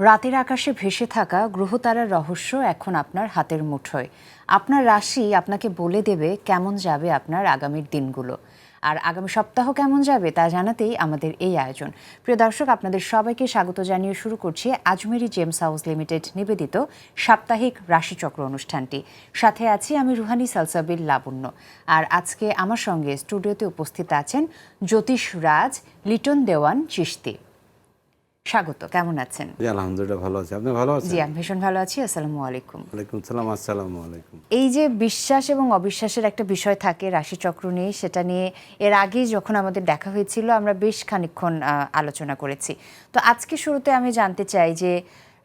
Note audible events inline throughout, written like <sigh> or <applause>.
রাতের আকাশে ভেসে থাকা গ্রহতারার রহস্য এখন আপনার হাতের মুঠোয়। আপনার রাশি আপনাকে বলে দেবে কেমন যাবে আপনার আগামীর দিনগুলো। আর আগামী সপ্তাহ কেমন যাবে তা জানাতেই আমাদের এই আয়োজন। প্রিয় দর্শক, আপনাদের সবাইকে স্বাগত জানিয়ে শুরু করছি আজমেরি জেমস হাউস লিমিটেড নিবেদিত সাপ্তাহিক রাশিচক্র অনুষ্ঠানটি। সাথে আছি আমি রুহানি সালসাবিল লাবণ্য। আর আজকে আমার সঙ্গে স্টুডিওতে উপস্থিত আছেন জ্যোতিষ রাজ লিটন দেওয়ান চিস্তি স্বাগত কেমন আছেন? জি আলহামদুলিল্লাহ ভালো আছি। আপনি ভালো আছেন? জি আমি ভীষণ ভালো আছি আসসালামু আলাইকুম। ওয়ালাইকুম সালাম আসসালামু আলাইকুম। এই যে বিশ্বাস এবং অবিশ্বাসের একটা বিষয় থাকে রাশিচক্র নিয়ে সেটা নিয়ে এর আগে যখন আমাদের দেখা হয়েছিল আমরা বেশ খানিকক্ষণ আলোচনা করেছি। তো আজকে শুরুতে আমি জানতে চাই যে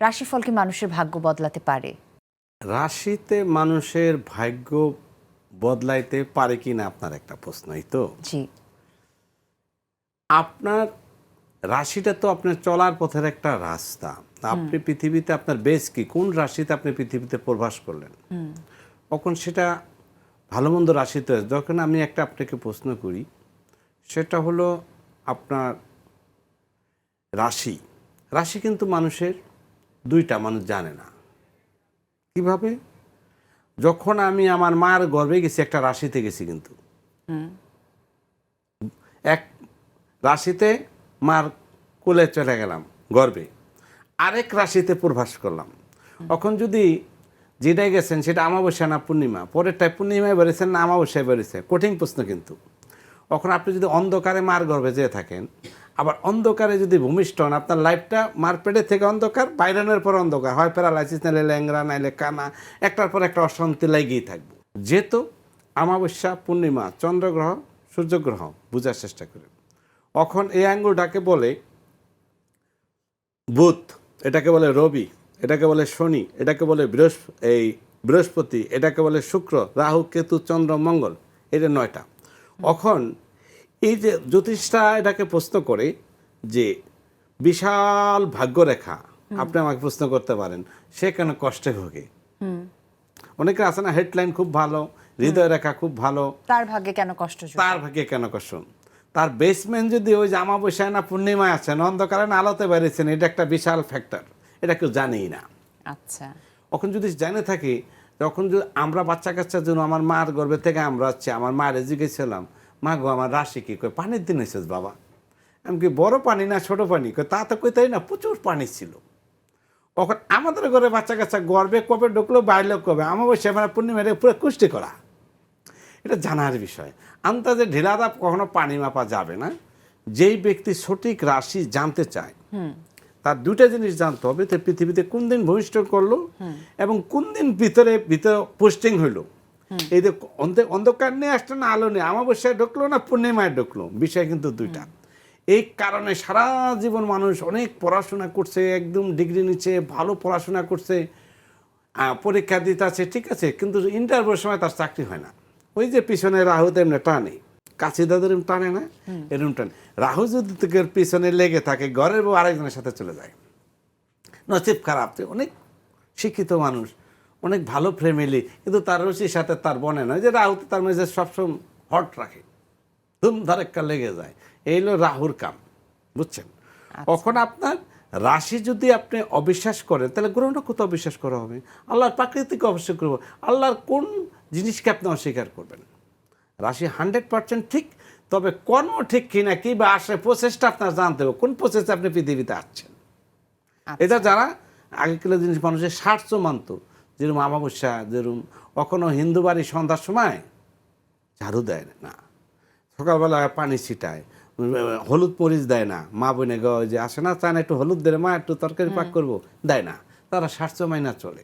রাশিফল কি মানুষের ভাগ্য বদলাতে পারে? রাশিতে মানুষের ভাগ্য বদলাইতে পারে কি না আপনার একটা প্রশ্নই তো। জি। আপনার রাশিটা তো আপনার চলার পথের একটা রাস্তা। আপনি পৃথিবীতে আপনার বেশ কি? কোন রাশিতে আপনি পৃথিবীতে প্রবাস করলেন? তখন সেটা ভালো মন্দ রাশিতে যখন আমি একটা আপনাকে প্রশ্ন করি সেটা হলো আপনার রাশি। রাশি কিন্তু মানুষের দুইটা মানুষ জানে না। কীভাবে? যখন আমি আমার মার গর্ভে গেছি একটা রাশিতে গেছি কিন্তু। এক রাশিতে মার কোলে চলে গেলাম, গর্বে। আরেক রাশিতে প্রভাস করলাম। এখন যদি যেটাই গেছেন সেটা আমাবস্যা না পূর্ণিমা, পরেরটায় পূর্ণিমায় বেরিয়েছেন না আমাবস্যায় বেরিয়েছে কঠিন প্রশ্ন কিন্তু। এখন আপনি যদি অন্ধকারে মার গর্ভে যেয়ে থাকেন, আবার অন্ধকারে যদি ভূমিষ্ঠ হন, আপনার লাইফটা মার পেটে থেকে অন্ধকার বাইরানোর পর অন্ধকার, হয় প্যারালাইসিস নাইলে ল্যাংরা নাইলে কানা, একটার পর একটা অশান্তি লাগিয়েই থাকব। যেহেতু আমাবস্যা পূর্ণিমা, চন্দ্রগ্রহ, সূর্যগ্রহ, বোঝার চেষ্টা করেন। এখন এই আঙ্গুলটাকে বলে বুধ এটাকে বলে রবি এটাকে বলে শনি এটাকে বলে বৃহস্প এই বৃহস্পতি এটাকে বলে শুক্র রাহু কেতু চন্দ্র মঙ্গল এটা নয়টা। এখন এই যে জ্যোতিষটা এটাকে প্রশ্ন করে যে বিশাল ভাগ্যরেখা আপনি আমাকে প্রশ্ন করতে পারেন সে কেন কষ্টে ভোগে? অনেকে আছে না হেডলাইন খুব ভালো হৃদয় রেখা খুব ভালো। তার ভাগ্যে কেন কষ্ট তার ভাগ্যে কেন কষ্ট? তার বেসমেন্ট যদি ওই যে আমাবস্যায় না পূর্ণিমায় আছেন অন্ধকারে না আলোতে বেরিয়েছেন এটা একটা বিশাল ফ্যাক্টর এটা কেউ জানেই না। আচ্ছা। এখন যদি জেনে থাকি তখন যদি আমরা বাচ্চা কাচ্চার জন্য আমার মার গর্ভে থেকে আমরা হচ্ছে আমার মায়ের মার জিজ্ঞেছিলাম মা গো আমার রাশি কি? কই পানির দিন এসেছ বাবা। আমি কি বড় পানি না ছোট পানি? কই তা তো কই তাই না প্রচুর পানি ছিল। তখন আমাদের ঘরে বাচ্চা কাচ্চা গর্বে কবে ঢুকলো বাইরেও কবে আমাবস্যা মানে পূর্ণিমারে পুরো কুষ্টি করা। এটা জানার বিষয়। আন্দাজে ঢিলাদা কখনো পানি মাপা যাবে না। যেই ব্যক্তি সঠিক রাশি জানতে চায় তার দুটা জিনিস জানতে হবে যে পৃথিবীতে কোন দিন ভূমিষ্ঠ করল এবং কোন দিন ভিতরে ভিতরে পোস্টিং হইল। এই যে অন্ধ- অন্ধকার নিয়ে আসলো না আলো নিয়ে আমাবস্যায় ঢুকলো না পূর্ণিমায় ঢুকলো বিষয় কিন্তু দুইটা। এই কারণে সারা জীবন মানুষ অনেক পড়াশোনা করছে একদম ডিগ্রি নিচ্ছে ভালো পড়াশোনা করছে পরীক্ষা দিতে আছে ঠিক আছে কিন্তু ইন্টারভিউর সময় তার চাকরি হয় না। ওই যে পিছনে রাহু তেমনি টানে। কাছে দাদুর টানে না? এরকম টানে। রাহু যদি তোকে পিছনে লেগে থাকে ঘরের বউ আরেকজনের সাথে চলে যায়। নসিব খারাপ অনেক শিক্ষিত মানুষ অনেক ভালো ফ্যামিলি কিন্তু তার রুচির সাথে তার বনে না যে রাহু তো তার মেজে সবসময় হট রাখে। ধুম ধারেক্কা লেগে যায়। এই হলো রাহুর কাম বুঝছেন? কখন আপনার রাশি যদি আপনি অবিশ্বাস করেন তাহলে গ্রহণ কত অবিশ্বাস করা হবে? আল্লাহর প্রাকৃতিক অবশ্যই করব আল্লাহর কোন জিনিসকে আপনি অস্বীকার করবেন। রাশি হান্ড্রেড পার্সেন্ট ঠিক তবে কর্ম ঠিক কিনা কি বা আসে প্রসেসটা আপনার জানতে হবে কোন প্রসেসে আপনি পৃথিবীতে আসছেন। এটা যারা আগেকার জিনিস মানুষের স্বার্থ মানত যেরকম আমাবস্যা যেরকম কখনো হিন্দু বাড়ি সন্ধ্যার সময় ঝাড়ু দেয় না সকালবেলা পানি ছিটায় হলুদ মরিচ দেয় না মা বোনে গ যে আসে না চায় না একটু হলুদ দেয় মা একটু তরকারি পাক করব দেয় না তারা স্বার্থ মাইনা চলে।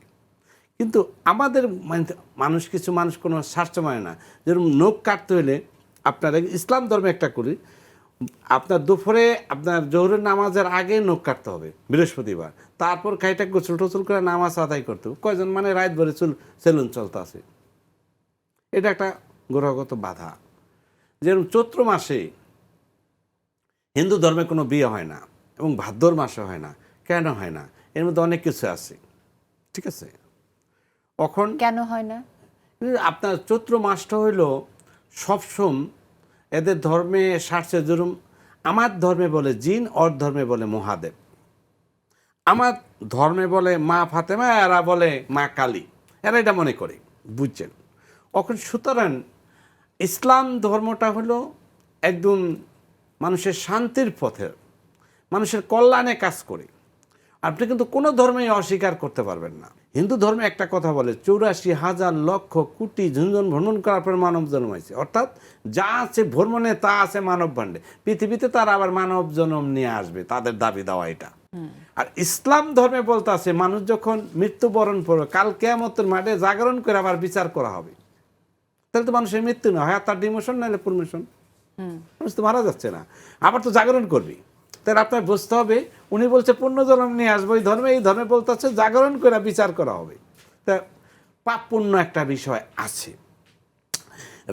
কিন্তু আমাদের মানে মানুষ কিছু মানুষ কোনো স্বার্থ মানে না। যেরকম নখ কাটতে হলে আপনার ইসলাম ধর্মে একটা করি, আপনার দুপুরে আপনার জোহরের নামাজের আগে নখ কাটতে হবে বৃহস্পতিবার। তারপর খাইটা গোসল টোসল করে নামাজ আদায় করতে হবে। কয়জন মানে রাত ভরে চুল সেলুন চলতে আছে। এটা একটা গ্রহগত বাধা। যেরকম চৈত্র মাসে হিন্দু ধর্মে কোনো বিয়ে হয় না এবং ভাদ্র মাসে হয় না, কেন হয় না? এর মধ্যে অনেক কিছু আছে। ঠিক আছে? এখন কেন হয় না? আপনার চৈত্র মাসটা হইল সবসম এদের ধর্মে সারছে যেরকম আমার ধর্মে বলে জিন ওর ধর্মে বলে মহাদেব। আমার ধর্মে বলে মা ফাতেমা এরা বলে মা কালী। এরা এটা মনে করে বুঝছেন? এখন সুতরাং ইসলাম ধর্মটা হলো একদম মানুষের শান্তির পথে মানুষের কল্যাণে কাজ করে। আপনি কিন্তু কোনো ধর্মেই অস্বীকার করতে পারবেন না। হিন্দু ধর্মে একটা কথা বলে চৌরাশি হাজার লক্ষ কোটি ঝুনঝন ভ্রমণ করার পর মানব জন্ম হয়েছে অর্থাৎ যা আছে ভ্রমণে তা আছে মানব ভাণ্ডে। পৃথিবীতে তারা আবার মানব জন্ম নিয়ে আসবে তাদের দাবি দেওয়া এটা। আর ইসলাম ধর্মে বলতে আছে মানুষ যখন মৃত্যুবরণ করবে কাল কেয়ামতের মাঠে জাগরণ করে আবার বিচার করা হবে। তাহলে তো মানুষের মৃত্যু না হয় আর তার ডিমোশন নাহলে প্রমোশন মানুষ তো মারা যাচ্ছে না। আবার তো জাগরণ করবি তাহলে আপনার বুঝতে হবে উনি বলছে পুণ্যজনম নিয়ে আসব এই ধর্মে এই ধর্মে বলতে হচ্ছে জাগরণ করে বিচার করা হবে। তা পাপ পুণ্য একটা বিষয় আছে।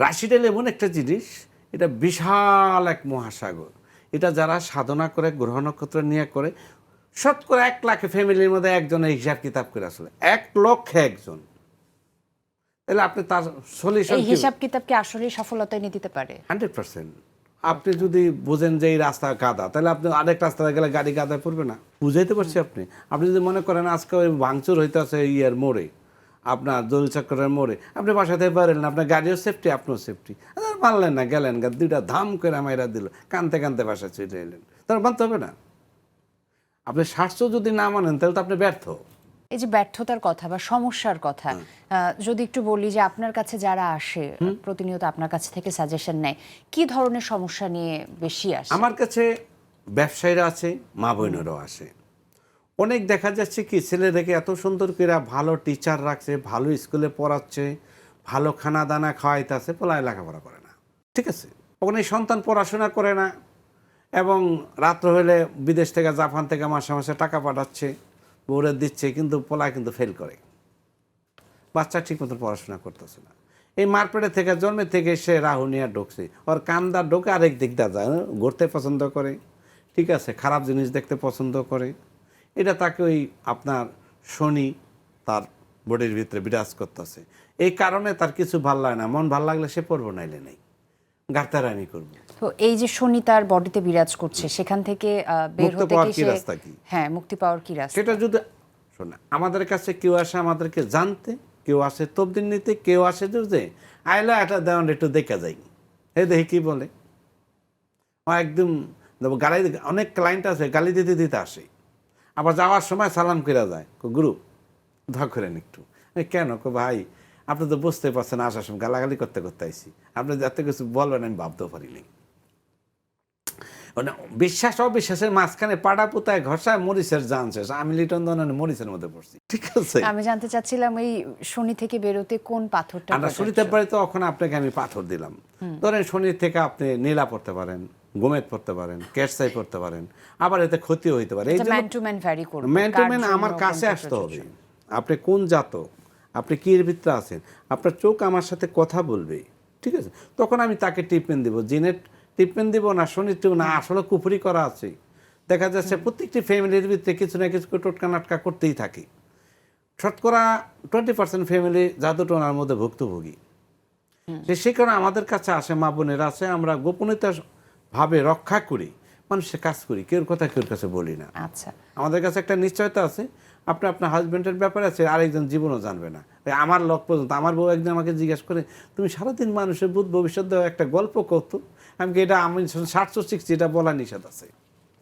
রাশিটেল এমন একটা জিনিস এটা বিশাল এক মহাসাগর। এটা যারা সাধনা করে গ্রহ নক্ষত্র নিয়ে করে শতকরা এক লাখ ফ্যামিলির মধ্যে একজনের হিসাব কিতাব করে আসলে এক লক্ষে একজন। তাহলে আপনি তার সলিউশন হিসাব কিতাবকে আসলে সফলতা এনে দিতে পারে? Hundred percent. আপনি যদি বোঝেন যে এই রাস্তা কাদা তাহলে আপনি আরেক রাস্তায় গেলে গাড়ি কাদায় পড়বে না। বুঝাইতে পারছি আপনি। আপনি যদি মনে করেন আজকে ওই ভাঙচুর হইতে আছে ইয়ের মোড়ে, আপনার দোল চক্রের মোড়ে, আপনি বাসাতে পারেন আপনার গাড়িও সেফটি আপনিও সেফটি মানলেন না, গেলেন দুইটা ধাম করে মাইরা দিল, কানতে কানতে বাসা চলে এলেন। তার মানতে হবে না। আপনি স্বাস্থ্য যদি না মানেন, তাহলে তো আপনি ব্যর্থ। এই যে ব্যর্থতার কথা বা সমস্যার কথা যদি একটু বলি যে আপনার কাছে যারা আসে প্রতিনিয়ত আপনার কাছ থেকে সাজেশন নেয় কি ধরনের সমস্যা নিয়ে বেশি আসে? আমার কাছে ব্যবসায়ীরা আছে মা বোনেরাও আসে। অনেক দেখা যাচ্ছে কি ছেলেদেরকে এত সুন্দর করে ভালো টিচার রাখছে ভালো স্কুলে পড়াচ্ছে ভালো খানা দানা খাওয়াইতেছে পোলায় লেখাপড়া করে না। ঠিক আছে? ওখানে সন্তান পড়াশোনা করে না এবং রাত্র হলে বিদেশ থেকে জাপান থেকে মাসে মাসে টাকা পাঠাচ্ছে। বউরে দিচ্ছে, কিন্তু পোলায় কিন্তু ফেল করে। বাচ্চা ঠিক মতো পড়াশোনা করতেছে না। এই মারপেটে থেকে, জন্মে থেকে সে রাহু নিয়ে ঢুকছে। ওর কান্দা ঢোকে আরেক দিক দিয়ে যায় হ্যাঁ? ঘুরতে পছন্দ করে। ঠিক আছে, খারাপ জিনিস দেখতে পছন্দ করে। এটা তাকে ওই আপনার শনি তার বডির ভিতরে বিরাজ করতেছে। এই কারণে তার কিছু ভালো লাগে না। মন ভালো লাগলে সে পড়ব, নাইলে নেই। গার্তারানি করব। তো এই যে শনি তার বডিতে বিরাজ করছে সেখান থেকে বের হতে কি রাস্তা কি? হ্যাঁ মুক্তি পাওয়ার কি রাস্তা? সেটা যদি শোনা আমাদের কাছে কেউ আসে আমাদেরকে জানতে কেউ আসে তবদিন নিতে কেউ আসে যে আইলা একটা দেওয়ান একটু দেখা যাই। এই দেখি কি বলে। ও একদম গালি অনেক ক্লায়েন্ট আছে গালি দিতে দিতে আসে। আবার যাওয়ার সময় সালাম করে যায় গুরু করেন একটু। কেন? কো ভাই আপনি তো বুঝতে পারছেন আসার সময় গালাগালি করতে করতে আইসি। আপনি যাতে কিছু বলবেন আমি ভাবতেও পারিনি। মানে বিশ্বাস অবিশ্বাসের মাঝখানে পাড়া পুতায় ঘষায় মরিচের জান শেষ। আমি লিটন দনন মরিচের মধ্যে পড়ছি। ঠিক আছে? আমি জানতে চাচ্ছিলাম এই শনি থেকে বেরোতে কোন পাথরটা আমরা শনিতে পারি তো এখন আপনাকে আমি পাথর দিলাম। ধরেন শনি থেকে আপনি নীলা পড়তে পারেন গোমেদ পড়তে পারেন ক্যাটসাই পড়তে পারেন। আবার এতে ক্ষতিও হইতে পারে। এই ম্যান টু ম্যান ভ্যারি করবে ম্যান টু ম্যান আমার কাছে আসতে হবে। আপনি কোন জাতক? আপনি কি এর ভিতরে আছেন? আপনার চোখ আমার সাথে কথা বলবে। ঠিক আছে? তখন আমি তাকে ট্রিটমেন্ট দিব। জিনের ট্রিটমেন্ট দিব না ট্রিটমেন্ট না আসলে কুপুরি করা আছে। দেখা যাচ্ছে প্রত্যেকটি ফ্যামিলির ভিতরে কিছু না কিছু টোটকা নাটকা করতেই থাকে। শতকরা টোয়েন্টি পার্সেন্ট ফ্যামিলি জাদুটোনার মধ্যে ভুক্তভোগী। সে কারণে আমাদের কাছে আসে মা বোনেরা আছে আমরা গোপনীয়তা ভাবে রক্ষা করি। মানুষের কাজ করি কেউ কথা কেউ কাছে বলি না। আচ্ছা। আমাদের কাছে একটা নিশ্চয়তা আছে আপনি আপনার হাজব্যান্ডের ব্যাপারে আছে, আরেকজন জীবনও জানবে না। আমার লোক পর্যন্ত, আমার বউ একদিন আমাকে জিজ্ঞেস করে, তুমি সারাদিন মানুষের বুধ ভবিষ্যৎ একটা গল্প করতো? আমি কি এটা আমি সাতশো শিখছি, এটা বলা নিষেধ আছে।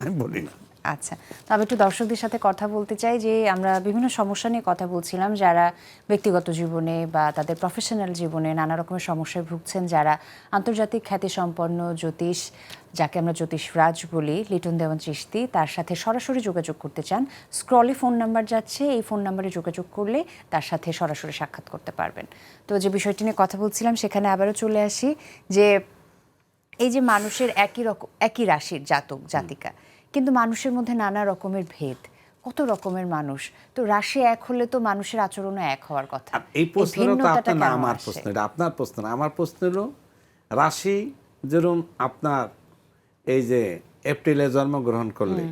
আমি বলি না। আচ্ছা তবে একটু দর্শকদের সাথে কথা বলতে চাই যে, আমরা বিভিন্ন সমস্যা নিয়ে কথা বলছিলাম, যারা ব্যক্তিগত জীবনে বা তাদের প্রফেশনাল জীবনে নানা রকমের সমস্যায় ভুগছেন, যারা আন্তর্জাতিক খ্যাতিসম্পন্ন জ্যোতিষ যাকে আমরা জ্যোতিষ রাজ বলি লিটন দেওয়ান চিস্তি তার সাথে সরাসরি যোগাযোগ করতে চান। স্ক্রলে ফোন নাম্বার যাচ্ছে এই ফোন নাম্বারে যোগাযোগ করলে তার সাথে সরাসরি সাক্ষাৎ করতে পারবেন। তো যে বিষয়টি নিয়ে কথা বলছিলাম সেখানে আবারও চলে আসি যে এই যে মানুষের একই রকম একই রাশির জাতক জাতিকা কিন্তু মানুষের মধ্যে নানা রকমের ভেদ কত রকমের মানুষ? তো রাশি এক হলে তো মানুষের আচরণও এক হওয়ার কথা। এই প্রশ্নটা আপনার আমার আসে? প্রশ্ন এটা আপনার প্রশ্ন আমার প্রশ্ন হলো রাশি যেরকম আপনার এই যে এপ্রিলে জন্মগ্রহণ করলে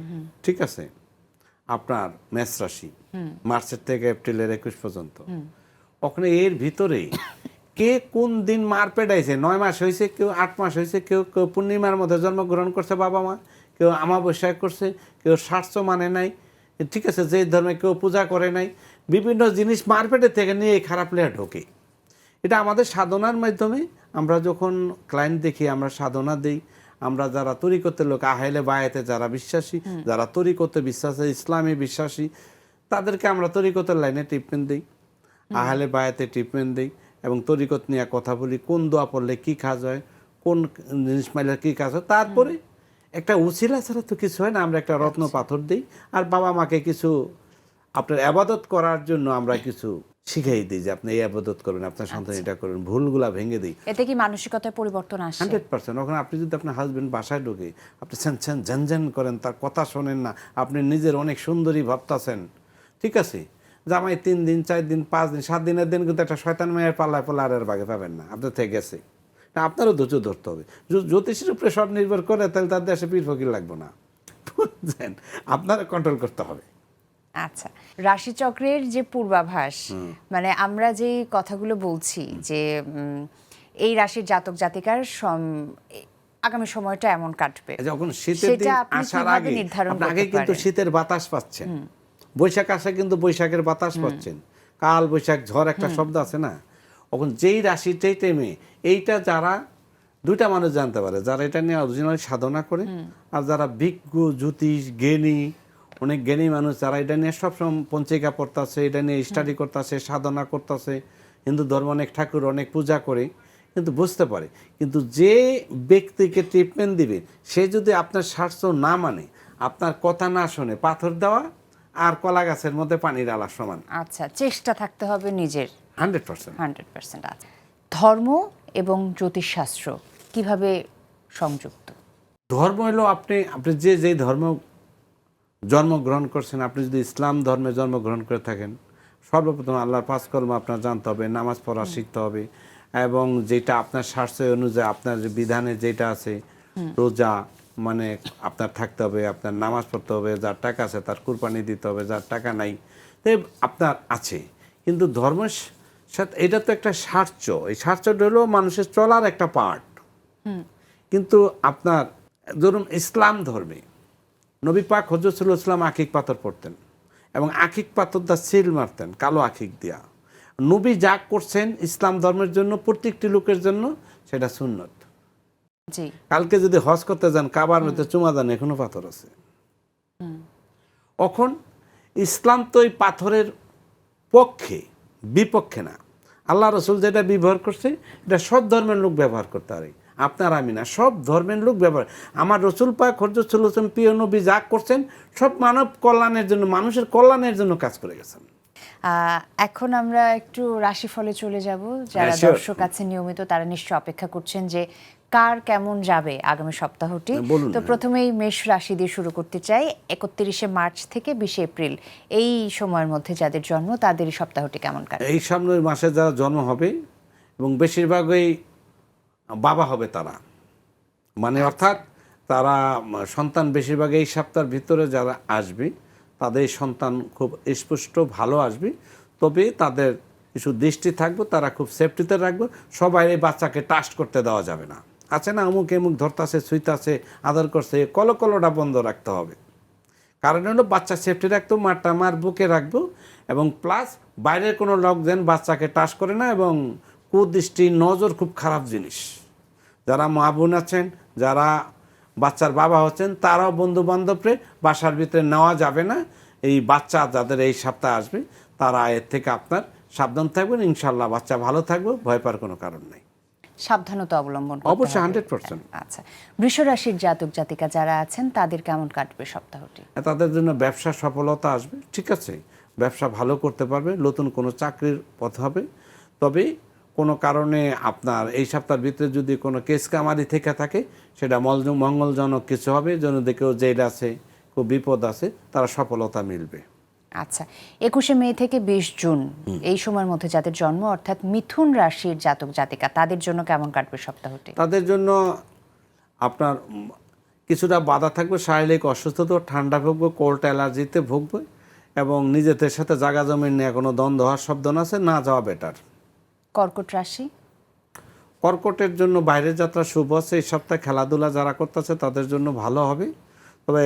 ঠিক আছে? আপনার মেষ রাশি মার্চের থেকে এপ্রিলের একুশ পর্যন্ত। ওখানে এর ভিতরে কে কোন দিন মার পেটাইছে? নয় মাস হয়েছে কেউ আট মাস হয়েছে কেউ কেউ পূর্ণিমার মধ্যে জন্মগ্রহণ করছে বাবা মা কেউ আমাবস্যায় করছে কেউ স্বাস্থ্য মানে নাই। ঠিক আছে যে ধর্মে কেউ পূজা করে নাই। বিভিন্ন জিনিস মার্কেটের থেকে নিয়ে এই খারাপ লেয়া ঢোকে। এটা আমাদের সাধনার মাধ্যমে আমরা যখন ক্লায়েন্ট দেখি আমরা সাধনা দিই আমরা যারা তরিকতের লোক আহেলে বায়াতে যারা বিশ্বাসী যারা তরিকতে বিশ্বাসী ইসলামে বিশ্বাসী তাদেরকে আমরা তরিকতের লাইনে ট্রিটমেন্ট দিই। আহলে বায়াতে ট্রিটমেন্ট দিই এবং তরিকত নিয়ে কথা বলি কোন দোয়া পড়লে কী কাজ হয় কোন জিনিস মাইলে কী কাজ হয়। তারপরে একটা উচিলা ছাড়া তো কিছু হয় না আমরা একটা রত্ন পাথর দিই। আর বাবা মাকে কিছু আপনার আবাদত করার জন্য আমরা <coughs> কিছু শিখাই দিই যে আপনি এই আবাদত করবেন আপনার সন্তান এটা করবেন ভুলগুলা ভেঙে দিই। এতে কি মানসিকতায় পরিবর্তন আসে? Hundred percent. ওখানে আপনি যদি আপনার হাজবেন্ড বাসায় ঢুকে আপনি ছ্যান ছ্যান ঝ্যান করেন তার কথা শোনেন না আপনি নিজের অনেক সুন্দরী ভাবতাছেন ঠিক আছে? জামাই তিন দিন চার দিন পাঁচ দিন সাত দিনের দিন কিন্তু একটা শয়তান মেয়ের পাল্লায় পাল্লা আর বাগে পাবেন না আপনার থেকে গেছে না আপনারও ধৈর্য ধরতে হবে। জ্যোতিষের উপরে সব নির্ভর করে তাহলে তার দেশে পীর ফকির লাগবে না বুঝছেন? আপনারা কন্ট্রোল করতে হবে। আচ্ছা রাশিচক্রের যে পূর্বাভাস মানে আমরা যে কথাগুলো বলছি যে এই রাশির জাতক জাতিকার আগামী সময়টা এমন কাটবে। যখন শীতের দিন আসার আগে নির্ধারণ আগে কিন্তু শীতের বাতাস পাচ্ছেন। বৈশাখ আসে কিন্তু বৈশাখের বাতাস পাচ্ছেন। কাল বৈশাখ ঝড় একটা শব্দ আছে না? তখন যেই রাশিটাই টেমে এইটা যারা দুইটা মানুষ জানতে পারে যারা এটা নিয়ে অরিজিনাল সাধনা করে আর যারা বিজ্ঞ জ্যোতিষ জ্ঞানী অনেক জ্ঞানী মানুষ যারা এটা নিয়ে সবসময় পঞ্চিকা পড়তেছে এটা নিয়ে স্টাডি করতেছে সাধনা করতেছে। হিন্দু ধর্ম অনেক ঠাকুর অনেক পূজা করে কিন্তু বুঝতে পারে। কিন্তু যে ব্যক্তিকে ট্রিটমেন্ট দিবে সে যদি আপনার স্বার্থ না মানে আপনার কথা না শোনে পাথর দেওয়া আর কলা গাছের মধ্যে পানি ডালা সমান। আচ্ছা চেষ্টা থাকতে হবে নিজের। Hundred percent. হান্ড্রেড পার্সেন্ট আছে ধর্ম এবং জ্যোতিষশাস্ত্র কীভাবে সংযুক্ত? ধর্ম হলো আপনি আপনি যে যেই ধর্ম জন্মগ্রহণ করছেন আপনি যদি ইসলাম ধর্মে জন্মগ্রহণ করে থাকেন সর্বপ্রথম আল্লাহর পাঁচ কর্ম আপনার জানতে হবে নামাজ পড়া শিখতে হবে এবং যেটা আপনার স্বাস্থ্য অনুযায়ী আপনার যে বিধানে যেটা আছে রোজা মানে আপনার থাকতে হবে আপনার নামাজ পড়তে হবে যার টাকা আছে তার কুরবানি দিতে হবে যার টাকা নাই তো আপনার আছে। কিন্তু ধর্মের সাথে এটা তো একটা স্বার্থ এই স্বার্থটা হলো মানুষের চলার একটা পার্ট। কিন্তু আপনার ধরুন ইসলাম ধর্মে নবী পাক ইসলাম আখিক পাথর পড়তেন এবং আখিক পাথর দা সিল মারতেন কালো আখিক দিয়া। নবী যা করছেন ইসলাম ধর্মের জন্য প্রত্যেকটি লোকের জন্য সেটা সুন্নত। কালকে যদি হজ করতে যান কাবার মধ্যে চুমা দেন এখনও পাথর আছে। এখন ইসলাম তো এই পাথরের পক্ষে বিপক্ষে না। আল্লাহ রসুল যেটা ব্যবহার করছে এটা সব ধর্মের লোক ব্যবহার করতে পারে। আপনার আমি না সব ধর্মের লোক ব্যবহার। আমার রসুল পাক হরজতুল হোসেন প্রিয় নবী যা করছেন সব মানব কল্যাণের জন্য মানুষের কল্যাণের জন্য কাজ করে গেছেন। এখন আমরা একটু রাশিফলে চলে যাব। যারা হ্যাঁ, দর্শক আছে নিয়মিত তারা নিশ্চয় অপেক্ষা করছেন যে কার কেমন যাবে আগামী সপ্তাহটি। হ্যাঁ, তো প্রথমেই মেষ রাশি দিয়ে শুরু করতে চাই। একত্রিশে মার্চ থেকে বিশে এপ্রিল এই সময়ের মধ্যে যাদের জন্ম তাদের এই সপ্তাহটি কেমন কাটবে? এই সামনের মাসে যারা জন্ম হবে এবং বেশিরভাগই বাবা হবে তারা। মানে অর্থাৎ তারা, সন্তান বেশিরভাগ এই সপ্তাহের ভিতরে যারা আসবে, তাদের সন্তান খুব স্পষ্ট ভালো আসবে। তবে তাদের কিছু দৃষ্টি থাকবে, তারা খুব সেফটিতে রাখবে। সবাই এই বাচ্চাকে টাস্ট করতে দেওয়া যাবে না। আছে না, অমুক এমুক ধরতাছে, ছুঁইতাছে, আদর করছে কলো কলোটা বন্ধ রাখতে হবে। কারণ হলো, বাচ্চা সেফটি রাখতো, মারটা মার বুকে রাখব এবং প্লাস বাইরের কোনো লোক যেন বাচ্চাকে টাচ করে না এবং কুদৃষ্টি নজর খুব খারাপ জিনিস। যারা মা বোন আছেন যারা বাচ্চার বাবা হচ্ছেন তারাও বন্ধু বান্ধবরে বাসার ভিতরে নেওয়া যাবে না। এই বাচ্চা যাদের এই সপ্তাহে আসবে তারা এর থেকে আপনার সাবধান থাকবেন। ইনশাল্লাহ বাচ্চা ভালো থাকবে ভয় পাওয়ার কোনো কারণ নেই। সাবধানতা অবলম্বন অবশ্যই হান্ড্রেড 100% আচ্ছা বৃষ রাশির জাতক জাতিকা যারা আছেন তাদের কেমন কাটবে সপ্তাহটি? তাদের জন্য ব্যবসা সফলতা আসবে ঠিক আছে। ব্যবসা ভালো করতে পারবে নতুন কোনো চাকরির পথ হবে। তবে কোনো কারণে আপনার এই সপ্তাহের ভিতরে যদি কোনো কেস কামারি থেকে থাকে সেটা মল- মঙ্গলজনক কিছু হবে যেন দেখেও জেল আছে খুব বিপদ আছে তারা সফলতা মিলবে। আচ্ছা একুশে মে থেকে বিশ জুন এই সময়ের মধ্যে যাদের জন্ম অর্থাৎ মিথুন রাশির জাতক জাতিকা তাদের জন্য কেমন কাটবে সপ্তাহটি? তাদের জন্য আপনার কিছুটা বাধা থাকবে শারীরিক অসুস্থতা ঠান্ডা ভুগবে কোল্ড অ্যালার্জিতে ভুগবে এবং নিজেদের সাথে জায়গা জমিন নিয়ে কোনো দ্বন্দ্ব হওয়ার শব্দ না আছে না যাওয়া বেটার কর্কট রাশি? কর্কটের জন্য বাইরের যাত্রা শুভ আছে এই সপ্তাহে খেলাধুলা যারা করতেছে তাদের জন্য ভালো হবে। তবে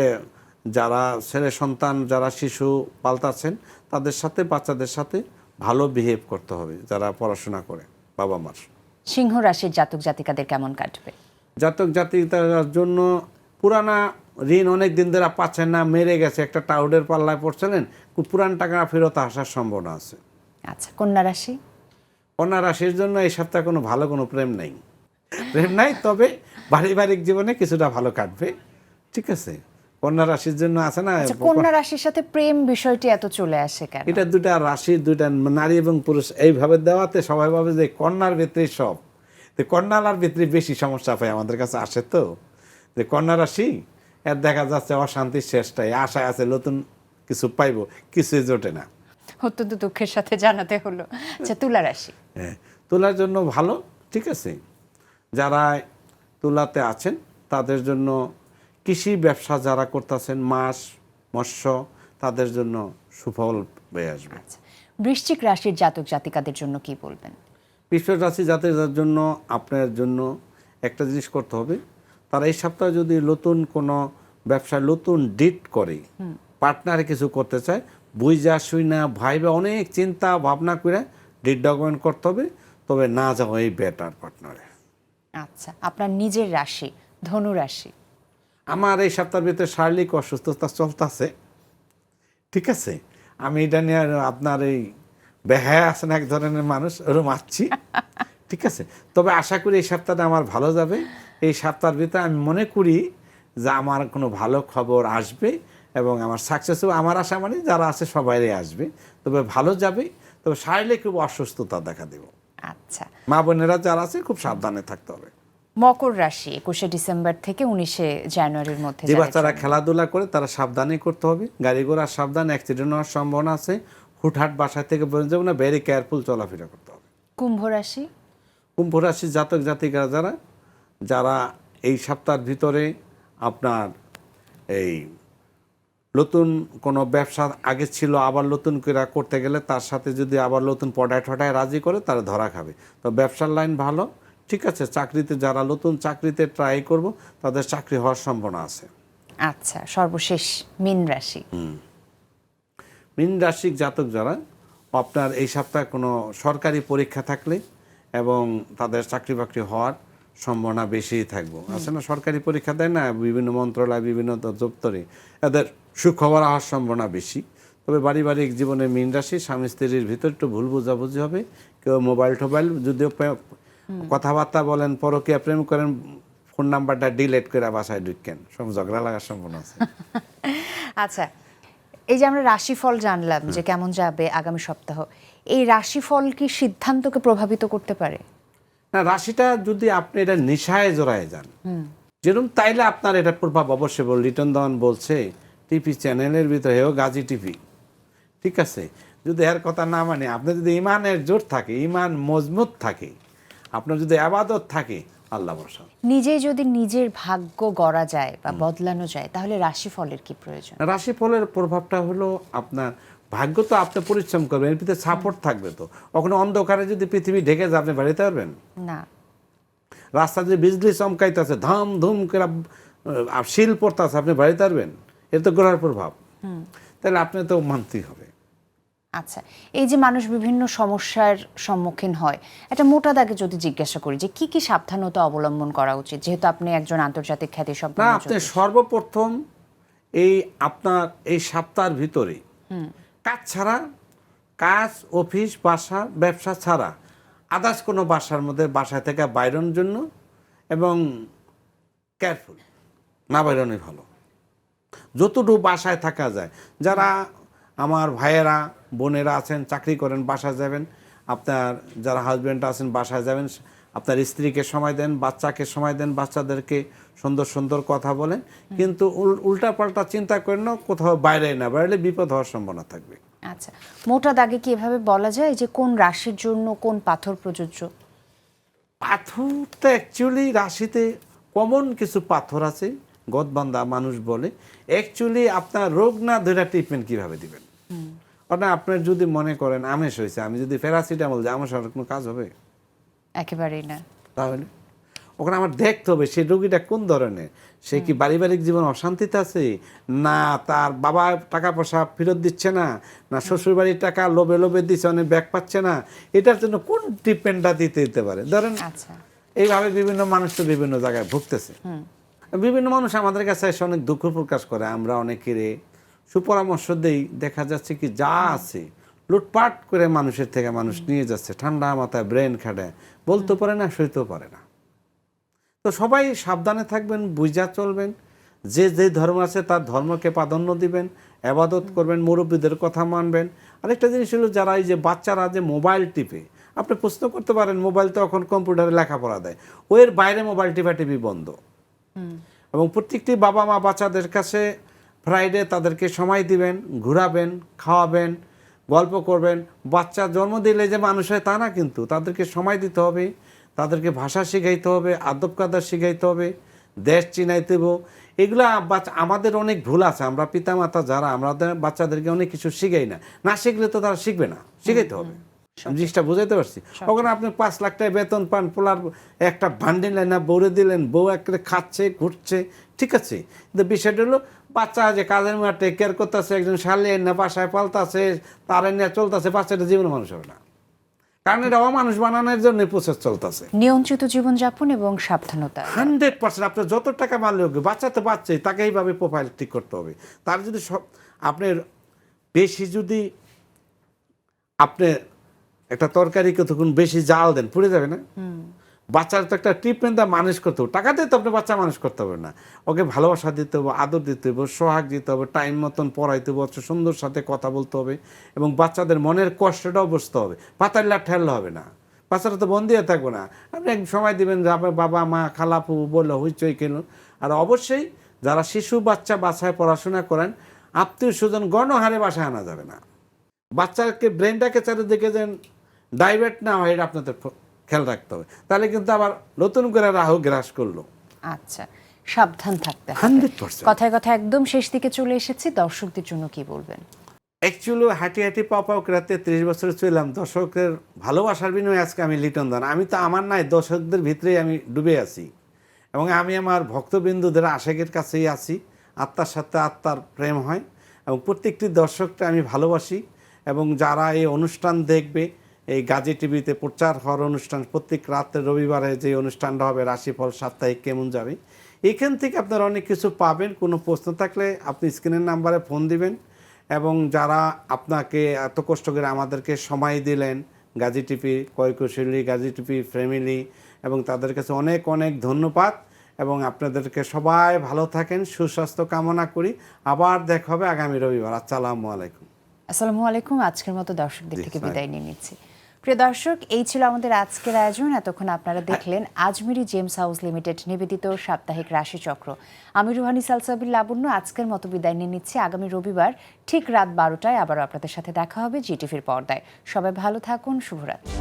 যারা ছেলে সন্তান যারা শিশু পাল্টাচ্ছেন তাদের সাথে বাচ্চাদের সাথে ভালো বিহেভ করতে হবে যারা পড়াশোনা করে বাবা মার সিংহ রাশির জাতক জাতিকাদের কেমন কাটবে? জাতক জাতিকার জন্য পুরানা ঋণ অনেক দিন ধরে পাচ্ছেন না মেরে গেছে একটা টাউডের পাল্লায় পড়ছিলেন পুরান টাকা ফেরত আসার সম্ভাবনা আছে। আচ্ছা কন্যা রাশি? কন্যা রাশির জন্য এই সপ্তাহে কোনো ভালো কোনো প্রেম নেই। প্রেম নাই তবে পারিবারিক জীবনে কিছুটা ভালো কাটবে। ঠিক আছে? কন্যা রাশির জন্য আছে না? আচ্ছা কন্যা রাশির সাথে প্রেম বিষয়টি এত চলে আসে কেন? এটা দুটা রাশি দুইটা নারী এবং পুরুষ এইভাবে দেওয়াতে সবাই ভাবে যে কন্যার ভিতরে সব। তো কন্যালার ভিতরে বেশি সমস্যা পায় আমাদের কাছে আসে তো। যে কন্যা রাশি এর দেখা যাচ্ছে অশান্তির শেষটাই আশায় আছে নতুন কিছু পাইবো কিছুই জোটে না। অত্যন্ত দুঃখের সাথে জানাতে হলো। আচ্ছা তুলা রাশি। হ্যাঁ তোলার জন্য ভালো ঠিক আছে। যারা তুলাতে আছেন তাদের জন্য কৃষি ব্যবসা যারা করতেছেন মাছ মৎস্য তাদের জন্য সুফল হয়ে আসবে। আচ্ছা বৃশ্চিক রাশির জাতক জাতিকাদের জন্য কি বলবেন? বিশ্ব রাশি জাতের জন্য আপনার জন্য একটা জিনিস করতে হবে। তারা এই সপ্তাহে যদি নতুন কোনো ব্যবসায় নতুন ডিট করে পার্টনারে কিছু করতে চায় বুঝা শুই না ভাইবে অনেক চিন্তা ভাবনা করে ডিট ডকুমেন্ট করতে হবে তবে না যাওয়া এই বেটার পার্টনারে আচ্ছা আপনার নিজের রাশি ধনু রাশি। আমার এই সপ্তাহের ভিতরে শারীরিক অসুস্থতা চলতেছে ঠিক আছে? আমি এটা নিয়ে আপনার এই বেহায় আছেন এক ধরনের মানুষ ওরম আসছি <laughs> ঠিক আছে? তবে আশা করি এই সপ্তাহটা আমার ভালো যাবে। এই সপ্তাহের ভিতরে আমি মনে করি যে আমার কোনো ভালো খবর আসবে এবং আমার সাকসেস আমার আশা মানে যারা আছে সবাইই আসবে। তবে ভালো যাবে তবে শারীরিক খুব অসুস্থতা দেখা দেব। আচ্ছা। মা বোনেরা যারা আছে খুব সাবধানে থাকতে হবে। মকর রাশি একুশে ডিসেম্বর থেকে উনিশে জানুয়ারির মধ্যে যে বাচ্চারা খেলাধুলা করে তারা সাবধানে করতে হবে। গাড়ি ঘোড়া সাবধান অ্যাক্সিডেন্ট হওয়ার সম্ভাবনা আছে। হুটহাট বাসা থেকে বেরোতে যাবে না ভেরি কেয়ারফুল চলাফেরা করতে হবে। কুম্ভ রাশি? কুম্ভ রাশির জাতক জাতিকারা যারা যারা এই সপ্তাহের ভিতরে আপনার এই নতুন কোনো ব্যবসা আগে ছিল আবার নতুন করে করতে গেলে তার সাথে যদি আবার নতুন পটায় ঠটায় রাজি করে তারা ধরা খাবে। তো ব্যবসার লাইন ভালো ঠিক আছে চাকরিতে যারা নতুন চাকরিতে ট্রাই করব তাদের চাকরি হওয়ার সম্ভাবনা আছে। আচ্ছা সর্বশেষ মিন রাশি। মীন রাশিক জাতক যারা আপনার এই সপ্তাহে কোনো সরকারি পরীক্ষা থাকলে এবং তাদের চাকরি বাকরি হওয়ার সম্ভাবনা বেশিই থাকব। আছে না সরকারি পরীক্ষা দেয় না বিভিন্ন মন্ত্রণালয় বিভিন্ন দপ্তরে। এদের সুখবর হওয়ার সম্ভাবনা বেশি। তবে পারিবারিক জীবনে মীন রাশি স্বামী স্ত্রীর ভিতর একটু ভুল বোঝাবুঝি হবে। কেউ মোবাইল টোবাইল যদিও কথাবার্তা বলেন পরকীয়া প্রেম করেন ফোন নাম্বারটা ডিলেট করে বাসায় ঢুকেন। সব ঝগড়া লাগার সম্ভাবনা আছে। <laughs> আচ্ছা এই যে আমরা রাশিফল জানলাম যে কেমন যাবে আগামী সপ্তাহ এই রাশিফল কি সিদ্ধান্তকে প্রভাবিত করতে পারে? না রাশিটা যদি আপনি এটা নিশায় জড়ায় যান যেরকম তাইলে আপনার এটা প্রভাব অবশ্যই বল রিটার্ন দেওয়ান বলছে টিভি চ্যানেলের ভিতরে হেও গাজী টিভি। ঠিক আছে? যদি এর কথা না মানে আপনার যদি ইমানের জোর থাকে ইমান মজবুত থাকে আপনার যদি আবাদত থাকে আল্লাহ বসা নিজেই যদি নিজের ভাগ্য গড়া যায় বা বদলানো যায় তাহলে রাশিফলের কি প্রয়োজন? রাশিফলের প্রভাবটা হলো আপনার ভাগ্য তো আপনি পরিশ্রম করবেন এর ভিতরে সাপোর্ট থাকবে তো। ওখানে অন্ধকারে যদি পৃথিবী ঢেকে যায় আপনি বাড়িতে পারবেন? না। রাস্তা যদি বিজলি চমকাইতেছে ধাম ধুম করে শিল পড়তেছে আপনি বাড়িতে পারবেন? এর তো গ্রহের প্রভাব। তাহলে আপনি তো মানতেই হবে। আচ্ছা এই যে মানুষ বিভিন্ন সমস্যার সম্মুখীন হয় একটা মোটা দাগে যদি জিজ্ঞাসা করি যে কি কি সাবধানতা অবলম্বন করা উচিত? যেহেতু আপনি একজন আন্তর্জাতিক খ্যাতি সম্পন্ন আপনি সর্বপ্রথম এই আপনার এই সপ্তাহের ভিতরে কাজ ছাড়া, কাজ, অফিস, বাসা, ব্যবসা ছাড়া আদার্স কোনো বাসার মধ্যে বাসা থেকে বাইরন জন্য এবং কেয়ারফুল না বাইরনই ভালো। যতটুকু বাসায় থাকা যায়, যারা আমার ভাইয়েরা, বোনেরা আছেন, চাকরি করেন, বাসায় যাবেন, আপনার যারা হাজব্যান্ড আছেন, বাসায় যাবেন আপনার স্ত্রীকে সময় দেন বাচ্চাকে সময় দেন বাচ্চাদেরকে সুন্দর সুন্দর কথা বলেন। কিন্তু উল্টা পাল্টা চিন্তা করেন না কোথাও বাইরে না বাইরে বিপদ হওয়ার সম্ভাবনা থাকবে। আচ্ছা মোটা দাগে কি এভাবে বলা যায় যে কোন রাশির জন্য কোন পাথর প্রযোজ্য? পাথরটা অ্যাকচুয়ালি রাশিতে কমন কিছু পাথর আছে গদবান্ধা মানুষ বলে। অ্যাকচুয়ালি আপনার রোগ না ধরে ট্রিটমেন্ট কীভাবে দিবেন? ওটা আপনার যদি মনে করেন আমেশ হয়েছে আমি যদি প্যারাসিটামল আমার কোনো কাজ হবে? একেবারেই না। তাহলে? ওখানে আমার দেখতে হবে সেই রোগীটা কোন ধরনের? সে কি পারিবারিক জীবন অশান্তিতে আছে? না তার বাবা টাকা পয়সা ফেরত দিচ্ছে না না শ্বশুর বাড়ির টাকা লোভে লোভে দিচ্ছে অনেক ব্যাগ পাচ্ছে না এটার জন্য কোন ট্রিটমেন্টটা দিতে দিতে পারে? ধরেন আচ্ছা। এইভাবে বিভিন্ন মানুষ তো বিভিন্ন জায়গায় ভুগতেছে। বিভিন্ন মানুষ আমাদের কাছে এসে অনেক দুঃখ প্রকাশ করে আমরা অনেকেরে সুপরামর্শ দেই দেখা যাচ্ছে কি যা আছে। লুটপাট করে মানুষের থেকে মানুষ নিয়ে যাচ্ছে ঠান্ডা মাথায় ব্রেন খাটে। বলতে পারে না সইতেও পারে না। তো সবাই সাবধানে থাকবেন বুঝা চলবেন। যে যে ধর্ম আছে তার ধর্মকে প্রাধান্য দিবেন আবাদত করবেন মুরব্বীদের কথা মানবেন। আরেকটা জিনিস হলো যারা এই যে বাচ্চারা যে মোবাইল টিপে আপনি প্রশ্ন করতে পারেন মোবাইল তো এখন কম্পিউটারে লেখাপড়া দেয়। ওয়ের বাইরে মোবাইল টিপা টিভি বন্ধ। এবং প্রত্যেকটি বাবা মা বাচ্চাদের কাছে ফ্রাইডে তাদেরকে সময় দিবেন ঘোরাবেন খাওয়াবেন গল্প করবেন বাচ্চা জন্ম দিলে যে মানুষ হয় তা না কিন্তু। তাদেরকে সময় দিতে হবে তাদেরকে ভাষা শিখাইতে হবে আদব কাদা শিখাইতে হবে দেশ চিনাইতে হবে এগুলো বাচ্চা আমাদের অনেক ভুল আছে। আমরা পিতামাতা যারা আমাদের বাচ্চাদেরকে অনেক কিছু শিখাই না। না শিখলে তো তারা শিখবে না। শিখাইতে হবে। জিনিসটা বুঝাইতে পারছি। ওখানে আপনি পাঁচ লাখ টাকা বেতন পান পোলার একটা ভান্ডিল না বউরে দিলেন বউ একটা খাচ্ছে ঘুরছে ঠিক আছে। কিন্তু বিষয়টা হলো বাচ্চা যে কাজের মেয়ে টেক কেয়ার করতেছে একজন শালে না বাসায় পালতাছে তার নিয়ে চলতেছে বাচ্চাটা জীবন মানুষ হবে না। কারণ এটা অমানুষ বানানোর জন্য প্রসেস চলতেছে। নিয়ন্ত্রিত জীবনযাপন এবং সাবধানতা। হান্ড্রেড পার্সেন্ট আপনার যত টাকা মারলে হোক বাচ্চা তো বাচ্চাই তাকে এইভাবে প্রোফাইল ঠিক করতে হবে। তার যদি সব আপনার বেশি যদি আপনি একটা তরকারি কতক্ষণ বেশি জাল দেন পুড়ে যাবে না? বাচ্চার তো একটা ট্রিটমেন্ট দেওয়া মানুষ করতে হবে। টাকা দিয়ে তো আপনি বাচ্চা মানুষ করতে হবে না। ওকে ভালোবাসা দিতে হবে, আদর দিতে হবে, সোহাগ দিতে হবে টাইম মতন পড়াইতে হবে অত সুন্দর সাথে কথা বলতে হবে এবং বাচ্চাদের মনের কষ্টটাও বুঝতে হবে। পাতাল্লা ঠেললে হবে না। বাচ্চারা তো বন্দি হয়ে থাকব না। আপনি এক সময় দিবেন যে আপনার বাবা, মা খালাপু বলল, হইচই কেন? আর অবশ্যই যারা শিশু বাচ্চা বাসায় পড়াশোনা করেন, আত্মীয় স্বজন গণহারে বাসায় আনা যাবে না। বাচ্চাকে ব্রেনটাকে চারিদিকে যেন ডাইভার্ট না হয়, এটা আপনাদের খেয়াল রাখতে হবে। তাহলে কিন্তু আবার নতুন করে রাহু গ্রাস করল। আচ্ছা সাবধান থাকতে হবে। কথায় কথা একদম শেষ দিকে চলে এসেছি দর্শকদের জন্য কি বলবেন? অ্যাকচুয়ালি হাঁটি হাঁটি পা পাও রাতে ত্রিশ বছর ছিলাম দর্শকের ভালোবাসার বিনিময়ে আজকে আমি লিটন দান। আমি তো আমার নাই দর্শকদের ভিতরেই আমি ডুবে আছি। এবং আমি আমার ভক্তবিন্দুদের আশেকের কাছেই আছি। আত্মার সাথে আত্মার প্রেম হয়। এবং প্রত্যেকটি দর্শককে আমি ভালোবাসি। এবং যারা এই অনুষ্ঠান দেখবে এই গাজী টিভিতে প্রচার হওয়ার অনুষ্ঠান প্রত্যেক রাত্রে রবিবারে যে অনুষ্ঠানটা হবে রাশিফল সাপ্তাহিক কেমন যাবে? এখান থেকে আপনারা অনেক কিছু পাবেন। কোনো প্রশ্ন থাকলে আপনি স্ক্রিনের নাম্বারে ফোন দিবেন এবং যারা আপনাকে এত কষ্ট করে আমাদেরকে সময় দিলেন গাজী টিপি কয়কুশলী গাজী টিপি ফ্যামিলি এবং তাদের কাছে অনেক অনেক ধন্যবাদ এবং আপনাদেরকে সবাই ভালো থাকেন সুস্বাস্থ্য কামনা করি। আবার দেখা হবে আগামী রবিবার। আসসালামু আলাইকুম। আসসালামু আলাইকুম। আজকের মতো দর্শকদের থেকে বিদায় নিয়ে নিচ্ছি। প্রিয় দর্শক এই ছিল আমাদের আজকের আয়োজন। এতক্ষণ আপনারা দেখলেন আজমিরি জেমস হাউস লিমিটেড নিবেদিত সাপ্তাহিক রাশিচক্র। আমি রুহানি সালসাবির লাবণ্য আজকের মতো বিদায় নিয়ে নিচ্ছি। আগামী রবিবার ঠিক রাত বারোটায় আবারও আপনাদের সাথে দেখা হবে জিটিভির পর্দায়। সবাই ভালো থাকুন শুভরাত্রি।